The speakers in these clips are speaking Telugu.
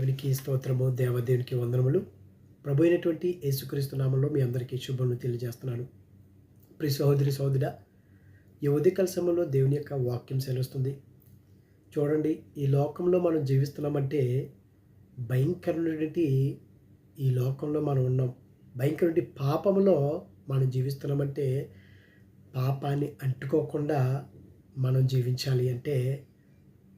దేవునికి స్తోత్రము దేవదేవునికి వందనములు. ప్రభు అయినటువంటి యేసుక్రీస్తు నామంలో మీ అందరికీ శుభములు తెలియజేస్తున్నాను. ప్రి సహోదరి సహోదర ఈ ఉదయకాల సమయంలో దేవుని యొక్క వాక్యం సెలవుస్తుంది. చూడండి ఈ లోకంలో మనం జీవిస్తున్నామంటే భయంకరమైనటువంటి ఈ లోకంలో మనం ఉన్నాం. భయంకరమైన పాపంలో మనం జీవిస్తున్నామంటే పాపాన్ని అంటుకోకుండా మనం జీవించాలి అంటే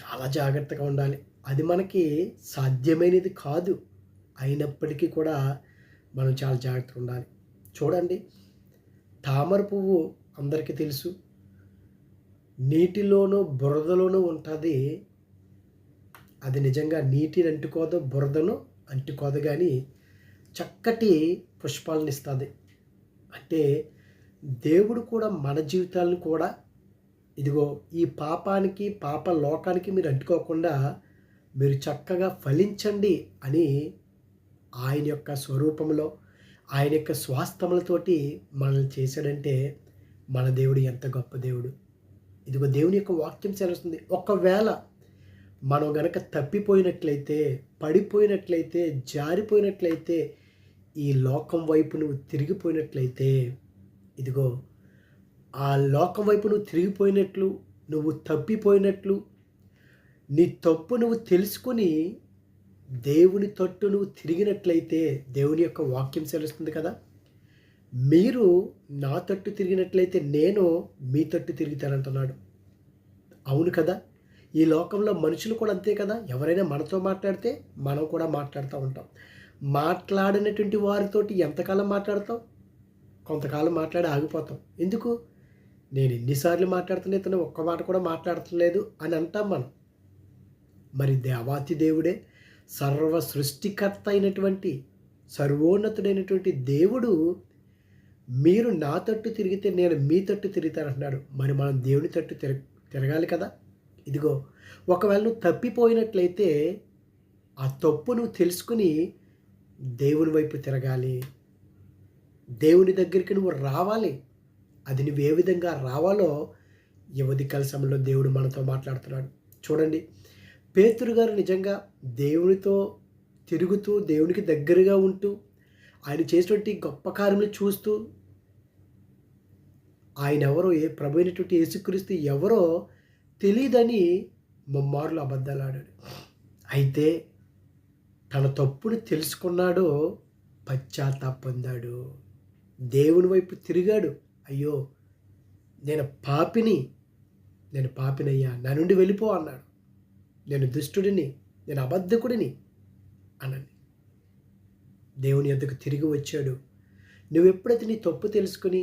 చాలా జాగ్రత్తగా ఉండాలి. అది మనకి సాధ్యమైనది కాదు. అయినప్పటికీ కూడా మనం చాలా జాగ్రత్తగా ఉండాలి. చూడండి తామర పువ్వు అందరికీ తెలుసు. నీటిలోనూ బురదలోనూ ఉంటుంది. అది నిజంగా నీటిని అంటుకోదో బురదను అంటుకోదు కానీ చక్కటి పుష్పాలను ఇస్తుంది. అంటే దేవుడు కూడా మన జీవితాలను కూడా ఇదిగో ఈ పాపానికి పాప లోకానికి మీరు అంటుకోకుండా మీరు చక్కగా ఫలించండి అని ఆయన యొక్క స్వరూపంలో ఆయన యొక్క స్వాస్థములతోటి మనల్ని చేశాడంటే మన దేవుడు ఎంత గొప్ప దేవుడు. ఇదిగో దేవుని యొక్క వాక్యం చేరుస్తుంది ఒకవేళ మనం గనక తప్పిపోయినట్లయితే పడిపోయినట్లయితే జారిపోయినట్లయితే ఈ లోకం వైపు నువ్వు తిరిగిపోయినట్లయితే ఇదిగో ఆ లోకం వైపు నువ్వు తిరిగిపోయినట్లు నువ్వు తప్పిపోయినట్లు నీ తప్పు నువ్వు తెలుసుకొని దేవుని తట్టు నువ్వు తిరిగినట్లయితే దేవుని యొక్క వాక్యం సెలుస్తుంది కదా. మీరు నా తట్టు తిరిగినట్లయితే నేను మీ తట్టు తిరుగుతానంటున్నాడు. అవును కదా? ఈ లోకంలో మనుషులు కూడా అంతే కదా? ఎవరైనా మనతో మాట్లాడితే మనం కూడా మాట్లాడుతూ ఉంటాం. మాట్లాడినటువంటి వారితోటి ఎంతకాలం మాట్లాడతాం కొంతకాలం మాట్లాడి ఆగిపోతాం ఎందుకు? నేను ఎన్నిసార్లు మాట్లాడుతున్నా ఇతను ఒక్క మాట కూడా మాట్లాడట్లేదు అని అంటాం మనం. మరి దేవాతి దేవుడే సర్వ సృష్టికర్త అయినటువంటి సర్వోన్నతుడైనటువంటి దేవుడు మీరు నా తట్టు తిరిగితే నేను మీ తట్టు తిరుగుతానంటున్నాడు. మరి మనం దేవుని తట్టు తిరగ తిరగాలి కదా? ఇదిగో ఒకవేళ నువ్వు తప్పిపోయినట్లయితే ఆ తప్పు నువ్వు తెలుసుకుని దేవుని వైపు తిరగాలి. దేవుని దగ్గరికి నువ్వు రావాలి. అది నువ్వు ఏ విధంగా రావాలో యువతి సమయంలో దేవుడు మనతో మాట్లాడుతున్నాడు. చూడండి పేతురు గారు నిజంగా దేవునితో తిరుగుతూ దేవునికి దగ్గరగా ఉంటూ ఆయన చేసినటువంటి గొప్ప కార్యములు చూస్తూ ఆయన ఎవరో ఏ ప్రభు అయినటువంటి యేసుక్రీస్తు ఎవరో తెలియదని ముమ్మారులు అబద్ధాలాడాడు అయితే తన తప్పును తెలుసుకున్నాడో పశ్చాత్తాప పొందాడు దేవుని వైపు తిరిగాడు. అయ్యో నేను పాపిని నేను పాపినయ్యా నా నుండి వెళ్ళిపో అన్నాడు. నేను దుష్టుడిని నేను అబద్ధకుడిని అనండి దేవుని యొద్దకు తిరిగి వచ్చాడు. నువ్వు ఎప్పుడైతే నీ తప్పు తెలుసుకుని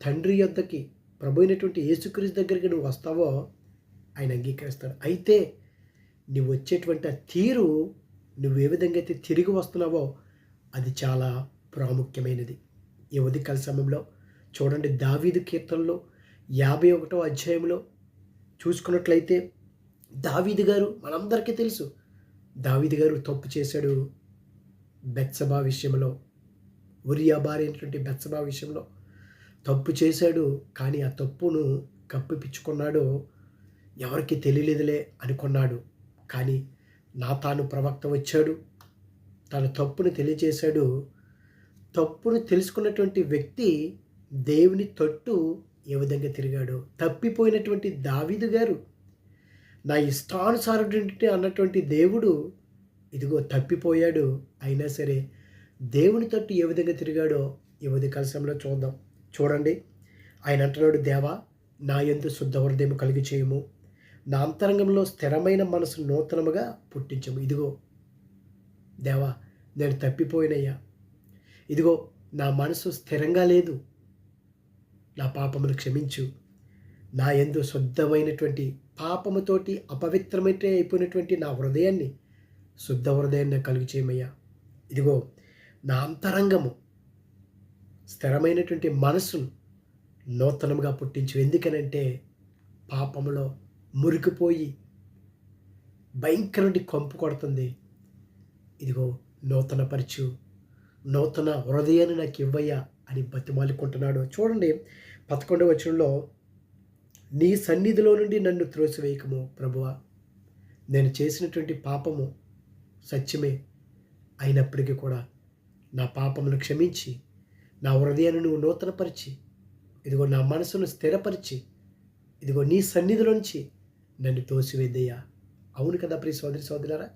తండ్రి యొద్దకి ప్రభు అయినటువంటి యేసుక్రీస్తు దగ్గరికి నువ్వు వస్తావో ఆయన అంగీకరిస్తాడు. అయితే నువ్వు వచ్చేటువంటి ఆ తీరు నువ్వు ఏ విధంగా అయితే తిరిగి వస్తున్నావో అది చాలా ప్రాముఖ్యమైనది. ఈ ఉదయకాల సమయంలో చూడండి దావీదు కీర్తనలో యాభై ఒకటో అధ్యాయంలో చూసుకున్నట్లయితే దావీదు గారు మనందరికీ తెలుసు. దావీదు గారు తప్పు చేశాడు బెత్సబా విషయంలో. ఉరియా భార్య అయినటువంటి బెత్సబా విషయంలో తప్పు చేశాడు కానీ ఆ తప్పును కప్పిపించుకున్నాడు ఎవరికి తెలియలేదులే అనుకున్నాడు. కానీ నా తాను ప్రవక్త వచ్చాడు. తన తప్పును తెలియజేశాడు. తప్పును తెలుసుకున్నటువంటి వ్యక్తి దేవుని తట్టు ఏ విధంగా తిరిగాడు. తప్పిపోయినటువంటి దావీదు గారు నా ఇష్టానుసారుడి అన్నటువంటి దేవుడు ఇదిగో తప్పిపోయాడు. అయినా సరే దేవుని తట్టు ఏ విధంగా తిరిగాడో ఈ ఉదయ చూద్దాం. చూడండి. ఆయన అంటున్నాడు దేవా నా ఎందు శుద్ధ హృదయం కలిగి చేయము. నా అంతరంగంలో స్థిరమైన మనసు నూతనముగా పుట్టించము. ఇదిగో దేవా నేను తప్పిపోయినయ్యా. ఇదిగో నా మనసు స్థిరంగా లేదు. నా పాపమును క్షమించు. నా ఎందు శుద్ధమైనటువంటి పాపముతోటి అపవిత్రమైతే అయిపోయినటువంటి నా హృదయాన్ని శుద్ధ హృదయాన్ని కలుగు చేయమయ్యా ఇదిగో నా అంతరంగము స్థిరమైనటువంటి మనసును నూతనంగా పుట్టించు. ఎందుకనంటే పాపములో మురికిపోయి భయంకరుడి కంపు కొడుతుంది. ఇదిగో నూతన పరచు నూతన హృదయాన్ని నాకు ఇవ్వయ్యా అని బతిమాలుకుంటున్నాడు. చూడండి పదకొండవ వచనంలో నీ సన్నిధిలో నుండి నన్ను త్రోసివేయకము ప్రభువ. నేను చేసినటువంటి పాపము సత్యమే అయినప్పటికీ కూడా నా పాపమును క్షమించి నా హృదయాన్ని నువ్వు నూతనపరిచి ఇదిగో నా మనసును స్థిరపరిచి ఇదిగో నీ సన్నిధిలోంచి నన్ను తోసివేద్దయ్యా. అవును కదా ప్రియ సోదరి సోదరులారా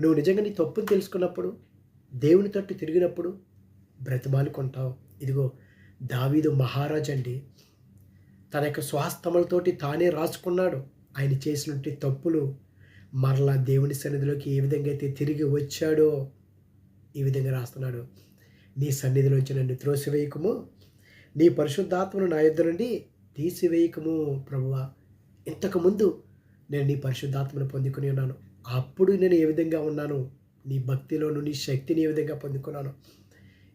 నువ్వు నిజంగా నీ తప్పును తెలుసుకున్నప్పుడు దేవుని తట్టు తిరిగినప్పుడు బ్రతిమాలుకుంటావు. ఇదిగో దావీదు మహారాజ్ అండి తన యొక్క స్వాస్థములతోటి తానే రాసుకున్నాడు. ఆయన చేసినటువంటి తప్పులు మరలా దేవుని సన్నిధిలోకి ఏ విధంగా అయితే తిరిగి వచ్చాడో ఈ విధంగా రాస్తున్నాడు. నీ సన్నిధిలోంచి నన్ను త్రోసివేయకము. నీ పరిశుద్ధాత్మను నా యుద్ధ నుండి తీసివేయకము ప్రభువా. ఇంతకుముందు నేను నీ పరిశుద్ధాత్మను పొందుకుని ఉన్నాను. అప్పుడు నేను ఏ విధంగా ఉన్నాను? నీ భక్తిలోను నీ శక్తిని ఏ విధంగా పొందుకున్నాను?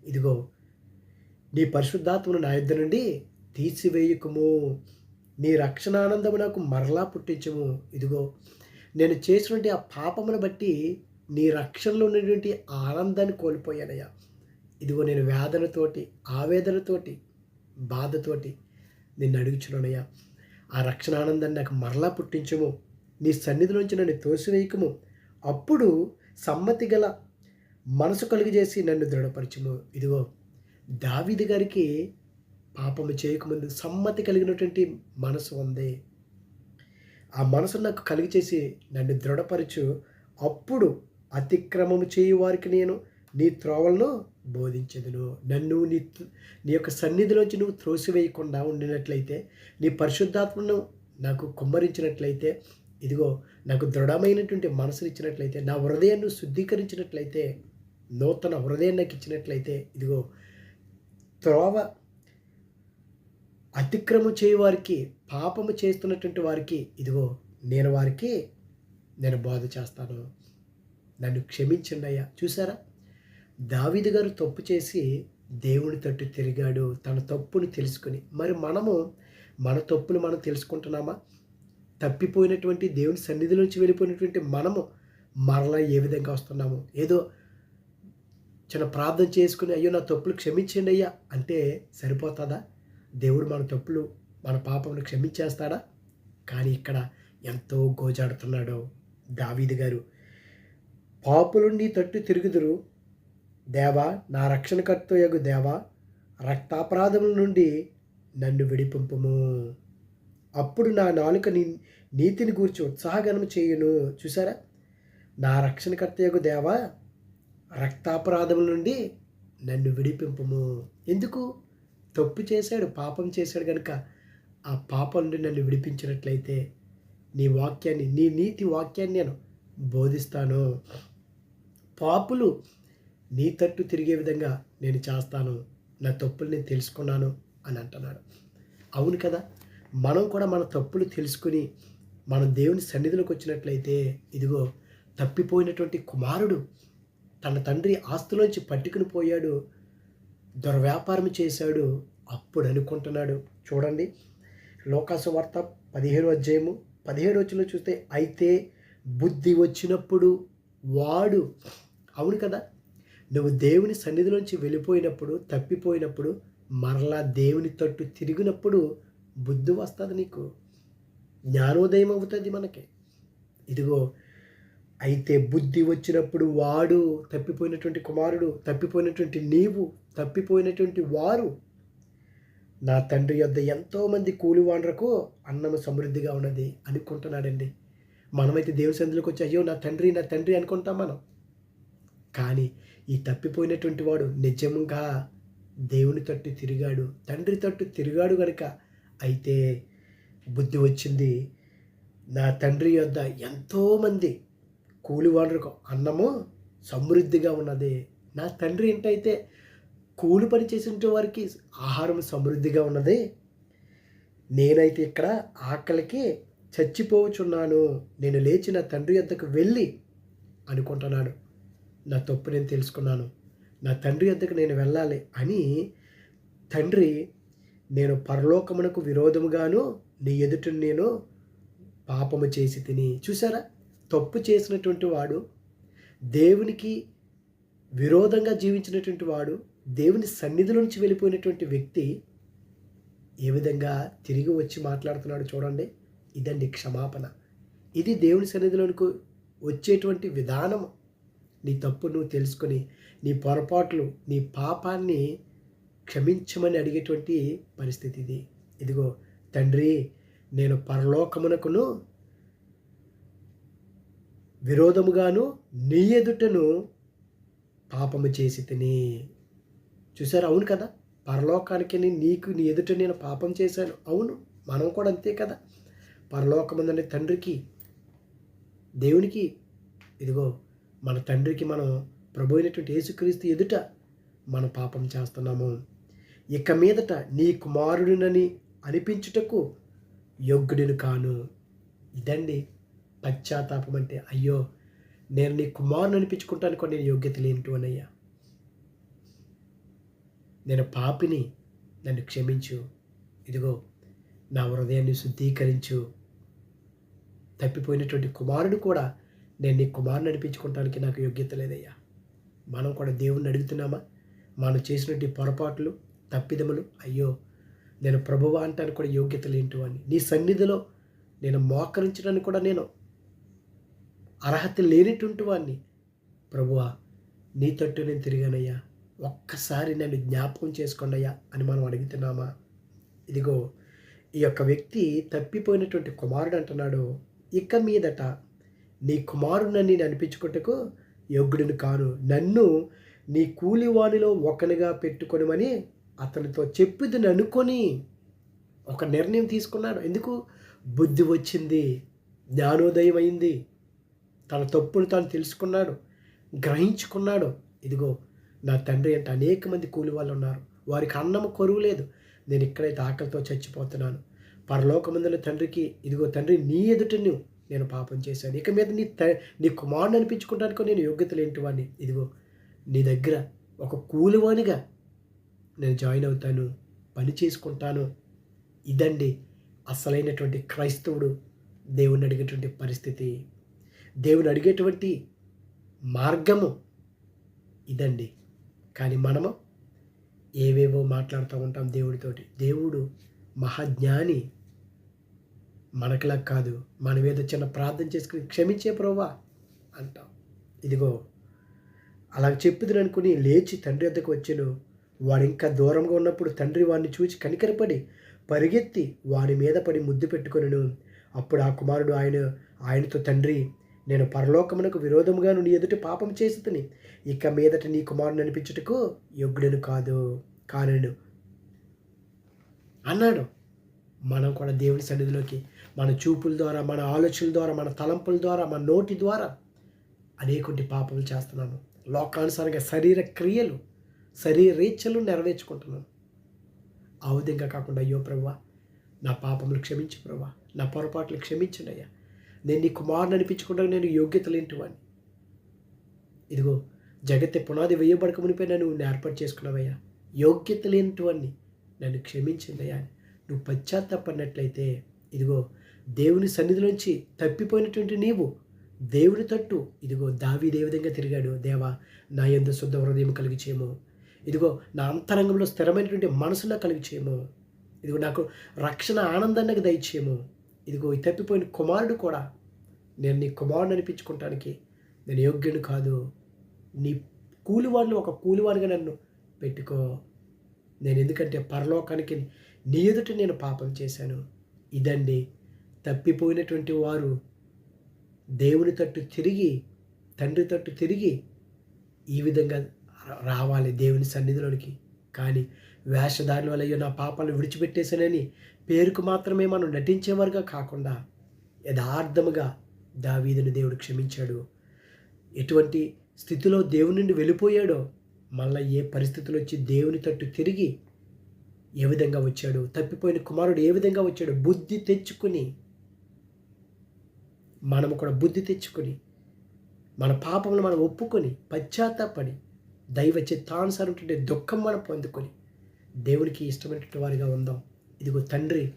ఇదిగో నీ పరిశుద్ధాత్మను నా యుద్ధ నుండి తీసివేయకుము. నీ రక్షణానందము నాకు మరలా పుట్టించము. ఇదిగో నేను చేసినటువంటి ఆ పాపమును బట్టి నీ రక్షణలో ఉన్నటువంటి ఆనందాన్ని కోల్పోయానయ్యా. ఇదిగో నేను వేదనతోటి ఆవేదనతోటి బాధతోటి నిన్ను అడుగుచున్నానయ్యా. ఆ రక్షణ ఆనందాన్ని నాకు మరలా పుట్టించము. నీ సన్నిధిలోంచి నన్ను తోసివేయకము. అప్పుడు సమ్మతి గల మనసు కలుగజేసి నన్ను దృఢపరచము. ఇదిగో దావిది గారికి పాపము చేయకముందు సమ్మతి కలిగినటువంటి మనసు ఉంది. ఆ మనసు నాకు కలిగచేసి నన్ను దృఢపరచు. అప్పుడు అతిక్రమము చేయు వారికి నేను నీ త్రోవలను బోధించదును. నన్ను నీ నీ యొక్క సన్నిధిలోంచి నువ్వు త్రోసివేయకుండా ఉండినట్లయితే నీ పరిశుద్ధాత్మను నాకు కుమ్మరించినట్లయితే ఇదిగో నాకు దృఢమైనటువంటి మనసుని ఇచ్చినట్లయితే నా హృదయాన్ని శుద్ధీకరించినట్లయితే నూతన హృదయం నాకు ఇచ్చినట్లయితే ఇదిగో త్రోవ అతిక్రమం చేయవారికి పాపము చేస్తున్నటువంటి వారికి ఇదిగో నేను వారికి నేను బోధ చేస్తాను. నన్ను క్షమించండి అయ్యా. చూసారా దావిది గారు తప్పు చేసి దేవుని తట్టు తిరిగాడు తన తప్పుని తెలుసుకుని. మరి మనము మన తప్పును మనం తెలుసుకుంటున్నామా? తప్పిపోయినటువంటి దేవుని సన్నిధి నుంచి వెళ్ళిపోయినటువంటి మనము మరలా ఏ విధంగా వస్తున్నాము? ఏదో చిన్న ప్రార్థన చేసుకుని అయ్యో నా తప్పులు క్షమించండి అయ్యా అంటే సరిపోతుందా? దేవుడు మన తప్పులు మన పాపమును క్షమించేస్తాడా? కానీ ఇక్కడ ఎంతో గోజాడుతున్నాడు దావీది గారు. పాపులుండి తట్టు తిరుగుదురు. దేవా నా రక్షణకర్త యొక్క దేవా రక్తాపరాధముల నుండి నన్ను విడిపింపము. అప్పుడు నా నాలుక నీ నీతిని గూర్చి ఉత్సాహగనం చేయును. చూసారా నా రక్షణకర్త యొక్క దేవా రక్తాపరాధముల నుండి నన్ను విడిపింపము. ఎందుకు? తప్పు చేశాడు పాపం చేశాడు కనుక ఆ పాపం నుండి నన్ను విడిపించినట్లయితే నీ వాక్యాన్ని నీ నీతి వాక్యాన్ని నేను బోధిస్తాను. పాపులు నీ తట్టు తిరిగే విధంగా నేను చేస్తాను నా తప్పులు నేను తెలుసుకున్నాను అని అంటున్నాడు. అవును కదా మనం కూడా మన తప్పులు తెలుసుకుని మనం దేవుని సన్నిధిలోకి వచ్చినట్లయితే ఇదిగో తప్పిపోయినటువంటి కుమారుడు తన తండ్రి ఆస్తులోంచి పట్టుకుని పోయాడు దుర్వ్యాపారం చేశాడు అప్పుడు అనుకుంటున్నాడు. చూడండి లోకాసు వార్త పదిహేడు అధ్యాయము పదిహేడు వచ్చిన చూస్తే అయితే బుద్ధి వచ్చినప్పుడు వాడు అవును కదా నువ్వు దేవుని సన్నిధిలోంచి వెళ్ళిపోయినప్పుడు తప్పిపోయినప్పుడు మరలా దేవుని తట్టు తిరిగినప్పుడు బుద్ధి వస్తుంది నీకు. జ్ఞానోదయం అవుతుంది మనకి. ఇదిగో అయితే బుద్ధి వచ్చినప్పుడు వాడు తప్పిపోయినటువంటి కుమారుడు తప్పిపోయినటువంటి నీవు తప్పిపోయినటువంటి వారు. నా తండ్రి యొద్ద ఎంతోమంది కూలివాండ్రకు అన్నము సమృద్ధిగా ఉన్నది అనుకుంటున్నాడండి. మనమైతే దేవుని సందులోకి వచ్చి అయ్యో నా తండ్రి నా తండ్రి అనుకుంటాం మనం. కానీ ఈ తప్పిపోయినటువంటి వాడు నిజంగా దేవుని తట్టు తిరిగాడు తండ్రి తట్టు తిరిగాడు గనుక అయితే బుద్ధి వచ్చింది. నా తండ్రి యొద్ద ఎంతోమంది కూలివాళ్ళకు అన్నము సమృద్ధిగా ఉన్నది. నా తండ్రి ఏంటైతే కూలి పని చేసిన వారికి ఆహారం సమృద్ధిగా ఉన్నది. నేనైతే ఇక్కడ ఆకలికి చచ్చిపోవచ్చున్నాను. నేను లేచి నా తండ్రి యొద్దకు వెళ్ళి అనుకుంటున్నాను. నా తప్పు నేను తెలుసుకున్నాను. నా తండ్రి యొద్దకు నేను వెళ్ళాలి అని తండ్రి నేను పరలోకమునకు విరోధముగాను నీ ఎదుట నేను పాపము చేసి తిని చూసారా తప్పు చేసినటువంటి వాడు దేవునికి విరోధంగా జీవించినటువంటి వాడు దేవుని సన్నిధిలో నుంచి వెళ్ళిపోయినటువంటి వ్యక్తి ఏ విధంగా తిరిగి వచ్చి మాట్లాడుతున్నాడు చూడండి. ఇదండి క్షమాపణ. ఇది దేవుని సన్నిధిలోనికి వచ్చేటువంటి విధానం. నీ తప్పు నువ్వు తెలుసుకొని నీ పొరపాట్లు నీ పాపాన్ని క్షమించమని అడిగేటువంటి పరిస్థితి ఇది. ఇదిగో తండ్రి నేను పరలోకమునకును విరోధముగాను నీ ఎదుటను పాపము చేసి తిని. చూసారు? అవును కదా? పరలోకానికి నీకు నీ ఎదుట నేను పాపం చేశాను. అవును మనం కూడా అంతే కదా? పరలోకముందని తండ్రికి దేవునికి ఇదిగో మన తండ్రికి మనం ప్రభు అయినటువంటి యేసుక్రీస్తు ఎదుట మన పాపం చేస్తున్నాము. ఇక మీదట నీ కుమారుడినని అనిపించుటకు యోగ్యుడిని కాను. ఇదండి పశ్చాత్తాపం అంటే అయ్యో నేను నీ కుమారుని అనిపించుకుంటాను కూడా నేను యోగ్యత లేనిటువనయ్యా నేను పాపిని నన్ను క్షమించు. ఇదిగో నా హృదయాన్ని శుద్ధీకరించు. తప్పిపోయినటువంటి కుమారుడు కూడా నేను నీ కుమారుని నడిపించుకోవటానికి నాకు యోగ్యత లేదయ్యా. మనం కూడా దేవుణ్ణి అడుగుతున్నామా? మనం చేసినటువంటి పొరపాట్లు తప్పిదములు అయ్యో నేను ప్రభువా అంటాను కూడా యోగ్యత లేంటి అని నీ సన్నిధిలో నేను మోకరించడానికి కూడా నేను అర్హత లేనిటువంటి వాడిని ప్రభువా నీ తట్టు నేను తిరిగానయ్యా. ఒక్కసారి నన్ను జ్ఞాపకం చేసుకోండియ్యా అని మనం అడుగుతున్నామా? ఇదిగో ఈ యొక్క వ్యక్తి తప్పిపోయినటువంటి కుమారుడు అంటున్నాడు. ఇక మీదట నీ కుమారుడని నేను అనిపించుకుంటకు యోగ్యుడిని కాను. నన్ను నీ కూలివానిలో ఒకనిగా పెట్టుకొనమని అతనితో చెప్పుదని అనుకొని ఒక నిర్ణయం తీసుకున్నాడు. ఎందుకు? బుద్ధి వచ్చింది జ్ఞానోదయం అయింది తన తప్పును తాను తెలుసుకున్నాడు గ్రహించుకున్నాడు. ఇదిగో నా తండ్రి అంటే అనేక మంది కూలి వాళ్ళు ఉన్నారు. వారికి అన్నం కొరువు లేదు. నేను ఇక్కడైతే ఆకలితో చచ్చిపోతున్నాను. పరలోకమందుల తండ్రికి ఇదిగో తండ్రి నీ ఎదుట నువ్వు నేను పాపం చేశాను. ఇక మీద నీ త నీ కుమారుని అనిపించుకోవడానికి నేను యోగ్యత లేంటి వాడిని ఇదిగో నీ దగ్గర ఒక కూలివానిగా నేను జాయిన్ అవుతాను పని చేసుకుంటాను. ఇదండి అసలైనటువంటి క్రైస్తవుడు దేవుణ్ణి అడిగేటువంటి పరిస్థితి. దేవుని అడిగేటువంటి మార్గము ఇదండి. కానీ మనము ఏవేవో మాట్లాడుతూ ఉంటాం దేవుడితోటి. దేవుడు మహాజ్ఞాని మనకులా కాదు. మనం ఏదో చిన్న ప్రార్థన చేసుకుని క్షమించే ప్రోవా అంటాం. ఇదిగో అలా చెప్పుదును అనుకుని లేచి తండ్రి వద్దకు వచ్చాను. వాడు ఇంకా దూరంగా ఉన్నప్పుడు తండ్రి వాడిని చూచి కనికరపడి పరిగెత్తి వాని మీద పడి ముద్దు పెట్టుకొనను. అప్పుడు ఆ కుమారుడు ఆయన ఆయనతో తండ్రి నేను పరలోకమునకు విరోధముగా నీ ఎదుటి పాపం చేసితిని. ఇక మీదట నీ కుమారుని అనిపించుటకు యోగ్యుడను కాదు కానను. అన్నాడు. మనం కూడా దేవుని సన్నిధిలోకి మన చూపుల ద్వారా మన ఆలోచనల ద్వారా మన తలంపుల ద్వారా మన నోటి ద్వారా అనేకుంటి పాపలు చేస్తున్నాము. లోకానుసారంగా శరీర క్రియలు శరీరేచ్ఛలు నెరవేర్చుకుంటున్నాను ఆ విధంగా కాకుండా అయ్యో ప్రభా నా పాపములు క్షమించు ప్రభా నా పొరపాట్లు క్షమించండి అయ్యా. నేను నీ కుమారుని అనిపించకుండా నేను యోగ్యత లేనివాడిని ఇదిగో జగత్తే పునాది వేయబడక మునిపై నన్ను ఏర్పాటు చేసుకున్నావయ్యా. యోగ్యత లేనివాడిని నన్ను క్షమించిందయ్యా నువ్వు పశ్చాత్తాపడినట్లయితే ఇదిగో దేవుని సన్నిధిలోంచి తప్పిపోయినటువంటి నీవు దేవుని తట్టు. ఇదిగో దావీదే విధంగా తిరిగాడు? దేవా నా ఎందు శుద్ధ హృదయం కలిగి చేయము. ఇదిగో నా అంతరంగంలో స్థిరమైనటువంటి మనసులో కలిగి చేయము. ఇదిగో నాకు రక్షణ ఆనందానికి దయచేయము. ఇదిగో ఈ తప్పిపోయిన కుమారుడు కూడా నేను నీ కుమారుడు అనిపించుకోవటానికి నేను యోగ్యుడు కాదు. నీ కూలివాడిని ఒక కూలివాడిగా నన్ను పెట్టుకో. నేను ఎందుకంటే పరలోకానికి నీ ఎదుట నేను పాపం చేశాను. ఇదండి తప్పిపోయినటువంటి వారు దేవుని తట్టు తిరిగి తండ్రి తట్టు తిరిగి ఈ విధంగా రావాలి దేవుని సన్నిధిలోనికి. కానీ వేషధారుల వల్ల అయ్యో నా పాపాలు విడిచిపెట్టేశానని పేరుకు మాత్రమే మనం నటించేవారుగా కాకుండా యథార్థముగా దావీదును దేవుడు క్షమించాడు. ఎటువంటి స్థితిలో దేవుని నుండి వెళ్ళిపోయాడో మళ్ళీ ఏ పరిస్థితులు వచ్చి దేవుని తట్టు తిరిగి ఏ విధంగా వచ్చాడు తప్పిపోయిన కుమారుడు ఏ విధంగా వచ్చాడు బుద్ధి తెచ్చుకుని మనము కూడా బుద్ధి తెచ్చుకొని మన పాపములు మనం ఒప్పుకొని పశ్చాత్తాపడి దైవ చిత్తానుసారం దుఃఖం మనం పొందుకొని దేవునికి ఇష్టమైనటువంటి వారిగా ఉందాం. ఇదిగో తండ్రి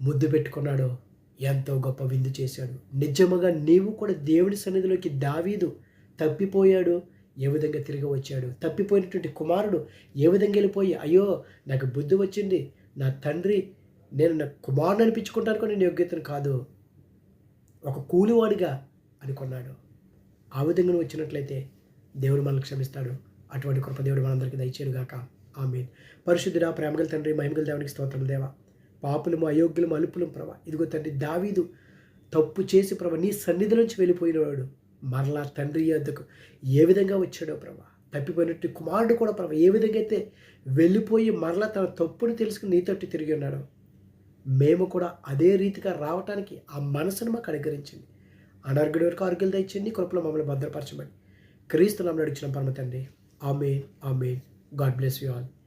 ముద్దు పెట్టుకున్నాడో ఎంతో గొప్ప విందు చేశాడు. నిజముగా నీవు కూడా దేవుని సన్నిధిలోకి దావీదు తప్పిపోయాడు ఏ విధంగా తిరిగి వచ్చాడు? తప్పిపోయినటువంటి కుమారుడు ఏ విధంగా వెళ్ళిపోయి అయ్యో నాకు బుద్ధి వచ్చింది నా తండ్రి నేను నా కుమారుని అనిపించుకుంటాను కూడా నేను యోగ్యతను కాదు. ఒక కూలివాడిగా అనుకున్నాడు. ఆ విధంగా వచ్చినట్లయితే దేవుడు మనల్ని క్షమిస్తాడు. అటువంటి కృప దేవుడు మనందరికీ దయచేయను గాక ఆమె పరిశుద్ధుడా ప్రేమగల తండ్రి మహిమగల దేవునికి స్తోత్రం దేవా. పాపులము అయోగ్యులము అలుపులం ప్రభ. ఇదిగో తండ్రి దావీదు తప్పు చేసి ప్రభ నీ సన్నిధి నుంచి వెళ్ళిపోయినవాడు మరలా తండ్రి యొద్దకు ఏ విధంగా వచ్చాడో ప్రభ? తప్పిపోయినట్టు కుమారుడు కూడా ప్రభ ఏ విధంగా అయితే వెళ్ళిపోయి మరలా తన తప్పుని తెలుసుకుని నీతోటి తిరిగి ఉన్నాడు మేము కూడా అదే రీతిగా రావటానికి ఆ మనసును మాకు అనుగ్రహించింది అనర్గుడి వరకు ఆరోగ్యాలు తెచ్చింది కృపలో మమ్మల్ని భద్రపరచమని. క్రీస్తు నమ్మ నడిచిన పరమ తండ్రి. ఆమె ఆమె God bless you all.